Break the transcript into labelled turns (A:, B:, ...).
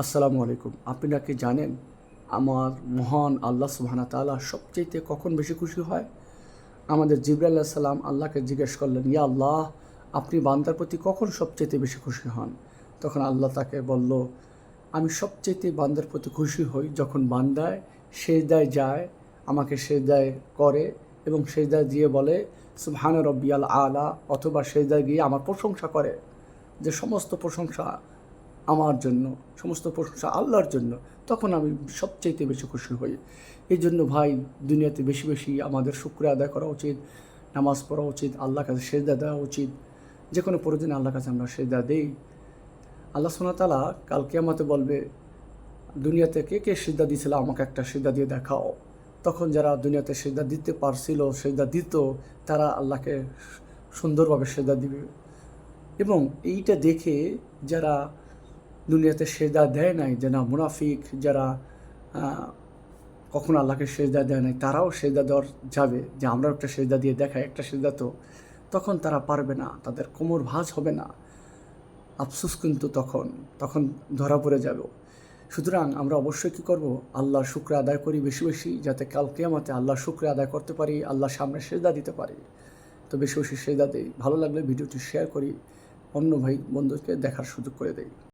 A: আসসালামু আলাইকুম। আপনারা কি জানেন আমার মহান আল্লাহ সুবহানা তাআলা সবচেয়ে কখন বেশি খুশি হয়? আমাদের জিবরাল সালাম আল্লাহকে জিজ্ঞেস করলেন, ইয়া আল্লাহ, আপনি বান্দার প্রতি কখন সবচেয়ে বেশি খুশি হন? তখন আল্লাহ তাকে বলল, আমি সবচেয়ে বান্দার প্রতি খুশি হই যখন বান্দায় সেজদায় যায়, আমাকে সেজদায় করে এবং সেজদায় দিয়ে বলে, সুবহান রব্বিয়াল আলা, অথবা সেজদায় গিয়ে আমার প্রশংসা করে। যে সমস্ত প্রশংসা আমার জন্য, সমস্ত প্রশংসা আল্লাহর জন্য, তখন আমি সবচাইতে বেশি খুশি হই। এই জন্য ভাই, দুনিয়াতে বেশি বেশি আমাদের শুক্র আদায় করা উচিত, নামাজ পড়া উচিত, আল্লাহর কাছে সেজদা দেওয়া উচিত। যে কোনো প্রয়োজনে আল্লাহর কাছে আমরা সেজদা দেই। আল্লাহ সোনাতালা কালকে আমাকে বলবে, দুনিয়াতে কে কে সিদ্ধা দিয়েছিল আমাকে একটা সিদ্ধা দিয়ে দেখাও। তখন যারা দুনিয়াতে সিদ্ধা দিতে পারছিল, সেজদা দিত, তারা আল্লাহকে সুন্দরভাবে সেজদা দিবে। এবং এইটা দেখে যারা দুনিয়াতে সেজদা দেয় নাই যারা মুনাফিক যারা কখনো আল্লাহকে সেজদা দেয় নাই, তারাও সেজদা দেওয়ার যাবে যে আমরাও একটা সেজদা দিয়ে দেখাই, একটা সেজদা তো। তখন তারা পারবে না, তাদের কোমর ভাঁজ হবে না। আফসোস কিন্তু তখন তখন ধরা পড়ে যাব। সুতরাং আমরা অবশ্যই কী করব? আল্লাহর শুক্র আদায় করি বেশি বেশি, যাতে কাল কেয়ামতে আল্লাহর শুক্র আদায় করতে পারি, আল্লাহর সামনে সেজদা দিতে পারি। তো বেশি বেশি সেজদা দিই। ভালো লাগলে ভিডিওটি শেয়ার করি, অন্য ভাই বন্ধুকে দেখার সুযোগ করে দেই।